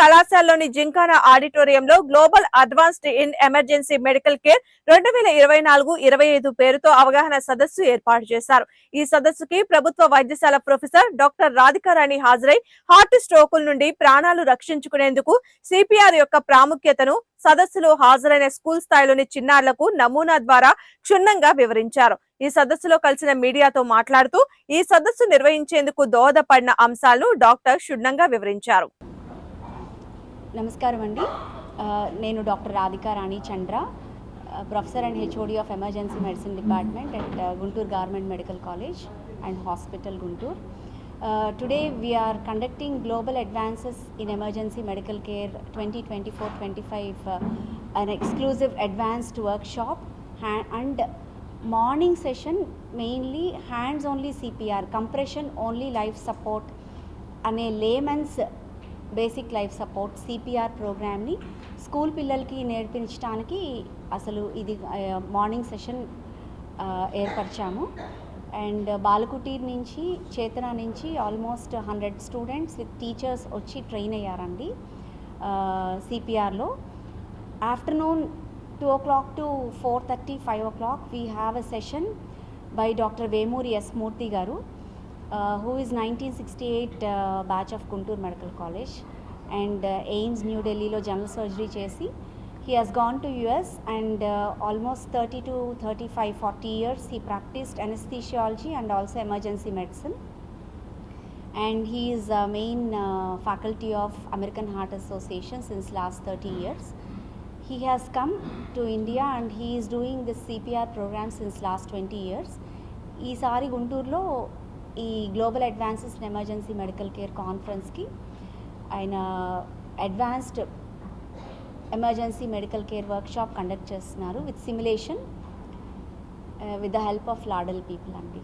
కళాశాలలోని gymkhana ఆడిటోరియంలో global advanced in emergency medical care రెండు వేల ఇరవై నాలుగు ఇరవై ఐదు పేరుతో అవగాహన సదస్సు ఏర్పాటు చేశారు. ఈ సదస్సుకి ప్రభుత్వ వైద్యశాల ప్రొఫెసర్ డాక్టర్ రాధికారాణి హాజరై హార్ట్ స్ట్రోకుల నుండి ప్రాణాలు రక్షించుకునేందుకు సిపిఆర్ యొక్క ప్రాముఖ్యతను సదస్సులో హాజరైన స్కూల్ స్థాయిలోని చిన్నారులకు నమూనా ద్వారా క్షుణ్ణంగా వివరించారు. ఈ సదస్సులో కలిసిన మీడియాతో మాట్లాడుతూ ఈ సదస్సు నిర్వహించేందుకు దోహదపడిన అంశాలను డాక్టర్ క్షుణ్ణంగా వివరించారు. నమస్కారం అండి నేను doctor Radhika Rani Chandra professor and HOD of emergency medicine department at Guntur government medical college and hospital Guntur. Today we are conducting global advances in emergency medical care twenty twenty four twenty five an exclusive advanced workshop and morning session mainly hands only CPR compression only life support అనే layman's basic life support CPR ప్రోగ్రామ్ని school పిల్లలకి నేర్పించడానికి అసలు ఇది morning session ఏర్పరిచాము. And Balakuteer నుంచి చేతన నుంచి almost hundred students with teachers వచ్చి ట్రైన్ అయ్యారండి సిపిఆర్లో. Afternoon two o'clock to four thirty five o'clock we have a session by doctor Vemuri S Murthy garu. who is 1968 uh, batch of Guntur Medical College and uh, AIMS New Delhi లో general surgery చేసి he has gone to US and uh, almost 30 to 35 40 years he practiced anesthesiology and also emergency medicine and he is uh, main uh, faculty of American Heart Association since last 30 years he has come to India and he is doing this CPR program since last 20 years ఈసారి గుంటూరులో ఈ global advances in emergency medical care కాన్ఫరెన్స్కి ఆయన advanced emergency medical care workshop conduct చేస్తున్నారు with simulation with the help of ladle people అండి.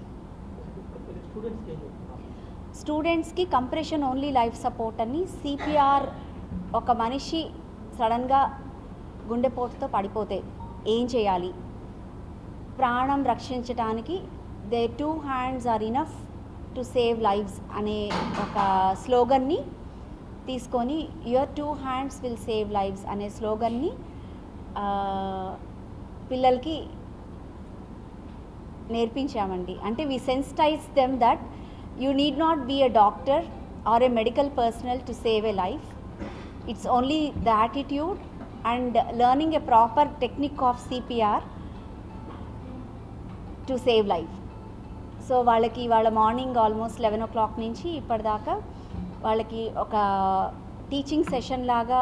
స్టూడెంట్స్కి compression only life support అని CPR ఒక మనిషి సడన్గా గుండెపోటుతో పడిపోతే ఏం చేయాలి? ప్రాణం రక్షించడానికి they two hands are enough to save lives అనే ఒక స్లోగన్ని తీసుకొని your two hands will save lives అనే స్లోగన్ని పిల్లలకి నేర్పించామండి. అంటే we sensitize them that you need not be a doctor or a medical personnel to save a life it's only the attitude and learning a proper technique of CPR to save life so వాళ్ళకి వాళ్ళ morning almost eleven o'clock నుంచి ఇప్పటిదాకా వాళ్ళకి ఒక teaching session లాగా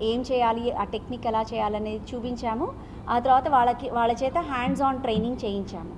ఏం చేయాలి ఆ టెక్నిక్ ఎలా చేయాలనేది చూపించాము. ఆ తర్వాత వాళ్ళకి వాళ్ళ చేత హ్యాండ్స్ ఆన్ ట్రైనింగ్ చేయించాము.